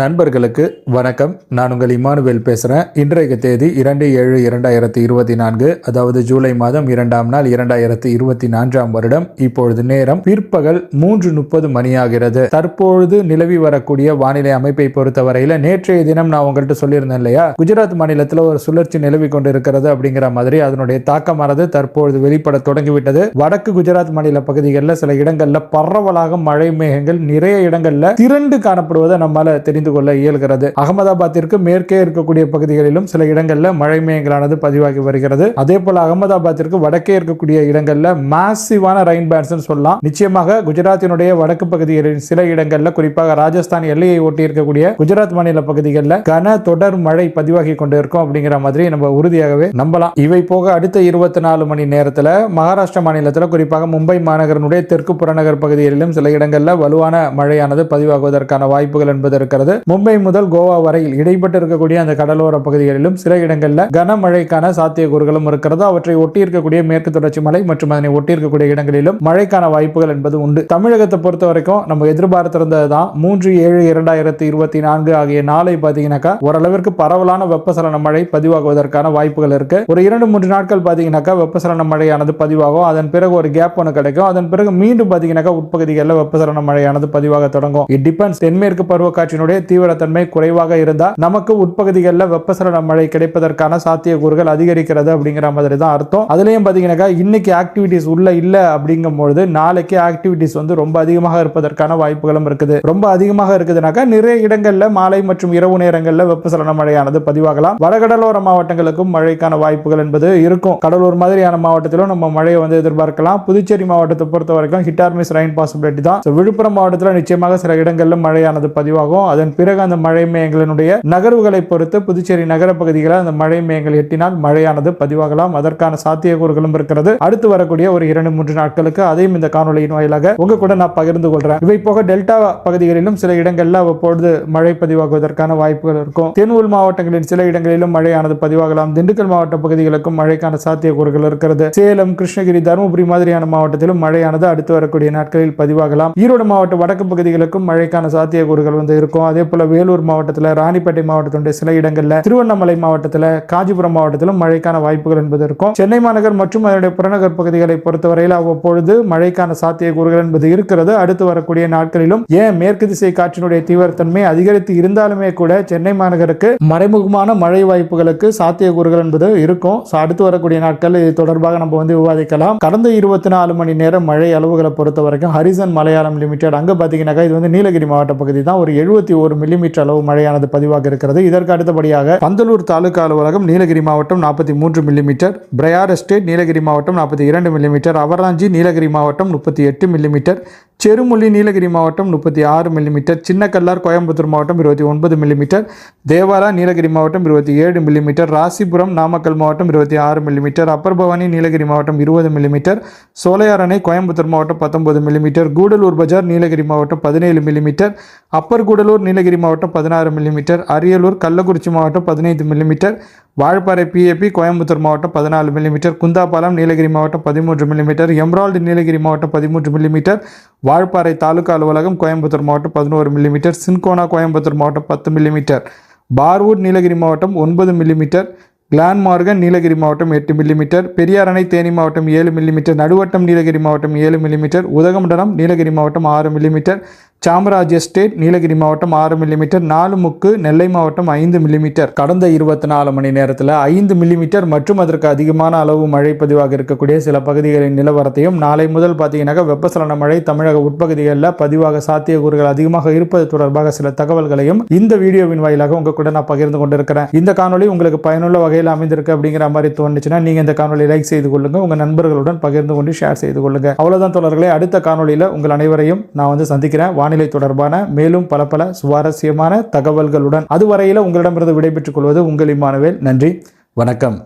நண்பர்களுக்கு வணக்கம். நான் உங்கள் இமானுவேல் பேசுகிறேன் இன்றைய தேதி இரண்டு ஏழு இரண்டாயிரத்தி இருபத்தி நான்கு அதாவது ஜூலை மாதம் இரண்டாம் நாள் இரண்டாயிரத்தி இருபத்தி நான்காம் வருடம். இப்பொழுது நேரம் பிற்பகல் மூன்று முப்பது மணியாகிறது. தற்பொழுது நிலவி வரக்கூடிய வானிலை அமைப்பை பொறுத்தவரையில் நேற்றைய தினம் நான் உங்கள்கிட்ட சொல்லியிருந்தேன் இல்லையா? குஜராத் மாநிலத்தில் ஒரு சுழற்சி நிலவி கொண்டிருக்கிறது அப்படிங்கிற மாதிரி அதனுடைய தாக்கமானது தற்பொழுது வெளிப்பட தொடங்கிவிட்டது. வடக்கு குஜராத் மாநில பகுதிகளில் சில இடங்களில் பரவலாக மழை மேகங்கள் நிறைய இடங்களில் திரண்டு காணப்படுவதை நம்மளால் தெரிந்து கொள்ள இயல்கிறது. அகமதாபாத்திற்கு மேற்கே இருக்கக்கூடிய பகுதிகளிலும் சில இடங்களில் மழை மேயங்களானது பதிவாகி வருகிறது. அதே போல அகமதாபாத்திற்கு வடக்கே இருக்கக்கூடிய இடங்களில் மாசிவான ரெயின் பேண்ட்ஸ் சொல்லலாம். நிச்சயமாக குஜராத்தினுடைய வடக்கு பகுதிகளின் சில இடங்களில் குறிப்பாக ராஜஸ்தான் எல்லையை ஒட்டி இருக்கக்கூடிய குஜராத் மாநில பகுதிகளில் கன தொடர் மழை பதிவாகி கொண்டிருக்கும் அப்படிங்கிற மாதிரி நம்ம உறுதியாகவே நம்பலாம். இவை போக அடுத்த இருபத்தி நாலு மணி நேரத்தில் மகாராஷ்டிரா மாநிலத்தில் குறிப்பாக மும்பை மாநகரனுடைய தெற்கு புறநகர் பகுதிகளிலும் சில இடங்களில் வலுவான மழையானது பதிவாகுவதற்கான வாய்ப்புகள் என்பது இருக்கிறது. மும்பை முதல் கோவா வரையில் இடைப்பட்டு இருக்கக்கூடிய அந்த கடலோர பகுதிகளிலும் சில இடங்களில் கனமழைக்கான சாத்தியக்கூறுகளும் இருக்கிறது. அவற்றை ஒட்டி இருக்கக்கூடிய மேற்கு தொடர்ச்சி மலை மற்றும் அதனை ஒட்டி இருக்கக்கூடிய இடங்களிலும் மழைக்கான வாய்ப்புகள் என்பது உண்டு. தமிழகத்தை பொறுத்த வரைக்கும் நம்ம எதிர்பார்த்திருந்தது தான் மூன்று ஏழு இரண்டாயிரத்தி இருபத்தி நான்கு ஆகிய நாளை பார்த்தீங்கன்னாக்கா ஓரளவிற்கு பரவலான வெப்பசலன மழை பதிவாகுவதற்கான வாய்ப்புகள் இருக்கு. ஒரு இரண்டு மூன்று நாட்கள் பார்த்தீங்கன்னாக்கா வெப்பசலன மழையானது பதிவாகும். அதன் பிறகு ஒரு கேப் ஒன்று கிடைக்கும். அதன் பிறகு மீண்டும் பார்த்தீங்கன்னாக்கா உட்பகுதிகளில் வெப்பசலன மழையானது பதிவாக தொடங்கும். இட் டிபெண்ட்ஸ் தென்மேற்கு பருவக்காற்றினுடைய தீவிரத்தன்மை குறைவாக இருந்தால் நமக்கு உட்பகுதிகளில் வெப்பசலன மழை கிடைப்பதற்கான சாத்தியக்கூறுகள் அதிகரிக்கிறது அப்படிங்கிற மாதிரி தான் அர்த்தம். அதுலேயும் பார்த்தீங்கன்னாக்கா இன்னைக்கு ஆக்டிவிட்டிஸ் உள்ள இல்லை அப்படிங்கும்பொழுது நாளைக்கு ஆக்டிவிட்டிஸ் வந்து ரொம்ப அதிகமாக இருப்பதற்கான வாய்ப்புகளும் இருக்குது. ரொம்ப அதிகமாக இருக்குதுனாக்கா நிறைய இடங்களில் மாலை மற்றும் இரவு நேரங்களில் வெப்பசலன மழையானது பதிவாகலாம். வடகடலோர மாவட்டங்களுக்கும் மழைக்கான வாய்ப்புகள் என்பது இருக்கும். கடலூர் மாதிரியான மாவட்டத்திலும் நம்ம மழையை வந்து எதிர்பார்க்கலாம். புதுச்சேரி மாவட்டத்தை பொறுத்த வரைக்கும் hit or miss rain possibility தான் விழுப்புரம் மாவட்டத்தில் நிச்சயமாக சில இடங்களில் மழையானது பதிவாகும். அதன் பிறகு அந்த மழை மேகங்களினுடைய நகர்வுகளை பொறுத்து புதுச்சேரி நகர பகுதிகளில் அந்த மழை மேகங்கள் எட்டினால் மழையானது பதிவாகலாம். அதற்கான சாத்தியக்கூறுகளும் இருக்கிறது. அடுத்து வரக்கூடிய ஒரு இரண்டு மூன்று நாட்களுக்கு அதையும் இந்த காணொலியின் வாயிலாக உங்க கூட நான் பகிர்ந்து கொள்றேன். இவை போக டெல்டா பகுதிகளிலும் சில இடங்களில் அவ்வப்பொழுது மழை பதிவாகுவதற்கான வாய்ப்புகள் இருக்கும். தென் உள் மாவட்டங்களின் சில இடங்களிலும் மழையானது பதிவாகலாம். திண்டுக்கல் மாவட்ட பகுதிகளுக்கும் மழைக்கான சாத்தியக்கூறுகள் இருக்கிறது. சேலம் கிருஷ்ணகிரி தருமபுரி மாதிரியான மாவட்டத்திலும் மழையானது அடுத்து வரக்கூடிய நாட்களில் பதிவாகலாம். ஈரோடு மாவட்ட வடக்கு பகுதிகளுக்கும் மழைக்கான சாத்தியக்கூறுகள் வந்து இருக்கும். அதே போல வேலூர் மாவட்டத்தில் ராணிப்பேட்டை மாவட்டத்தினுடைய சில இடங்களில் திருவண்ணாமலை மாவட்டத்தில் காஞ்சிபுரம் மாவட்டத்திலும் மழைக்கான வாய்ப்புகள் என்பது இருக்கும். சென்னை மாநகர் மற்றும் அதனுடைய புறநகர் பகுதிகளை பொறுத்தவரையில் அவ்வப்பொழுது மழைக்கான சாத்தியக்கூறுகள் என்பது இருக்கிறது. அடுத்து வரக்கூடிய நாட்களிலும் ஏன் மேற்கு திசை காற்றினுடைய தீவிரத்தன்மை அதிகரித்து இருந்தாலுமே கூட சென்னை மாநகருக்கு மறைமுகமான மழை வாய்ப்புகளுக்கு சாத்தியக்கூறுகள் என்பது இருக்கும். அடுத்து வரக்கூடிய நாட்கள் இது தொடர்பாக நம்ம வந்து விவாதிக்கலாம். கடந்த இருபத்தி நாலு மணி நேரம் மழை அளவுகளை பொறுத்த வரைக்கும் ஹரிசன் மலையாளம் லிமிடெட் அங்கே பார்த்தீங்கன்னாக்கா இது வந்து நீலகிரி மாவட்ட பகுதி தான். ஒரு எழுபத்தி ஒரு மில்லிமீட்டர் அளவு மழையானது பதிவாக இருக்கிறது. இதற்கு அடுத்தபடியாக பந்தலூர் தாலுகா அலுவலகம் நீலகிரி மாவட்டம் நாற்பத்தி மூன்று மில்லிமீட்டர் பிரயார் எஸ்டேட் நீலகிரி மாவட்டம் நாற்பத்தி இரண்டு மில்லிமீட்டர் அவராஞ்சி நீலகிரி மாவட்டம் முப்பத்தி எட்டு மில்லிமீட்டர் செருமுள்ளி நீலகிரி மாவட்டம் முப்பத்தி ஆறு மில்லிமீட்டர் சின்னக்கல்லார் கோயம்புத்தூர் மாவட்டம் இருபத்தி ஒன்பது மில்லிமீட்டர் தேவாரா நீலகிரி மாவட்டம் இருபத்தி ஏழு மில்லிமீட்டர் ராசிபுரம் நாமக்கல் மாவட்டம் இருபத்தி ஆறு மில்லிமீட்டர் அப்பர் பவானி நீலகிரி மாவட்டம் இருபது மில்லிமீட்டர் சோலையாரணை கோயம்புத்தூர் மாவட்டம் பத்தொன்பது மில்லிமீட்டர் கூடலூர் பஜார் நீலகிரி மாவட்டம் பதினேழு மில்லிமீட்டர் அப்பர் கூடலூர் நீலகிரி மாவட்டம் பதினாறு மில்லிமீட்டர் அரியலூர் கள்ளக்குறிச்சி மாவட்டம் பதினைந்து மில்லிமீட்டர் வாழப்பாறை பிஏபி கோயம்புத்தூர் மாவட்டம் பதினாலு மில்லிமீட்டர் குந்தாபாலம் நீலகிரி மாவட்டம் பதிமூன்று மில்லிமீட்டர் எம்ரால்டு நீலகிரி மாவட்டம் பதிமூன்று மில்லிமீட்டர் வாழப்பாறை தாலுகா அலுவலகம் கோயம்புத்தூர் மாவட்டம் பதினோரு மில்லிமீட்டர் சின்கோனா கோயம்புத்தூர் மாவட்டம் பத்து மில்லிமீட்டர் பார்வுட் நீலகிரி மாவட்டம் ஒன்பது மில்லிமீட்டர் கிளான்மார்கன் நீலகிரி மாவட்டம் எட்டு மில்லிமீட்டர் பெரியார் அணை தேனி மாவட்டம் ஏழு மில்லிமீட்டர் நடுவட்டம் நீலகிரி மாவட்டம் ஏழு மில்லிமீட்டர் உதகமண்டலம் நீலகிரி மாவட்டம் ஆறு மில்லிமீட்டர் சாமராஜ் எஸ்டேட் நீலகிரி மாவட்டம் ஆறு மில்லிமீட்டர் நாலுமுக்கு நெல்லை மாவட்டம் ஐந்து மில்லிமீட்டர் கடந்த இருபத்தி நாலு மணி நேரத்தில் ஐந்து மில்லிமீட்டர் மற்றும் அதற்கு அதிகமான அளவு மழை பதிவாக இருக்கக்கூடிய சில பகுதிகளின் நிலவரத்தையும் நாளை முதல் பார்த்தீங்கன்னாக்கா வெப்பசலன மழை தமிழக உட்பகுதிகளில் பதிவாக சாத்தியக்கூறுகள் அதிகமாக இருப்பது தொடர்பாக சில தகவல்களையும் இந்த வீடியோவின் வாயிலாக உங்கள் கூட நான் பகிர்ந்து கொண்டிருக்கிறேன். இந்த காணொலி உங்களுக்கு பயனுள்ள வகையில் அமைந்திருக்கு அப்படிங்கிற மாதிரி தோணுச்சுன்னா நீங்கள் இந்த காணொலி லைக் செய்து கொள்ளுங்க. உங்கள் நண்பர்களுடன் பகிர்ந்து கொண்டு ஷேர் செய்து கொள்ளுங்க. அவ்வளோதான் தொடர்களே அடுத்த காணொலியில் உங்கள் அனைவரையும் நான் வந்து சந்திக்கிறேன். வானிலை தொடர்பான மேலும் பல பல சுவாரஸ்யமான தகவல்களுடன் அதுவரையில் உங்களிடமிருந்து விடைபெற்றுக் கொள்வது உங்கள் இமானுவேல் நன்றி. வணக்கம்.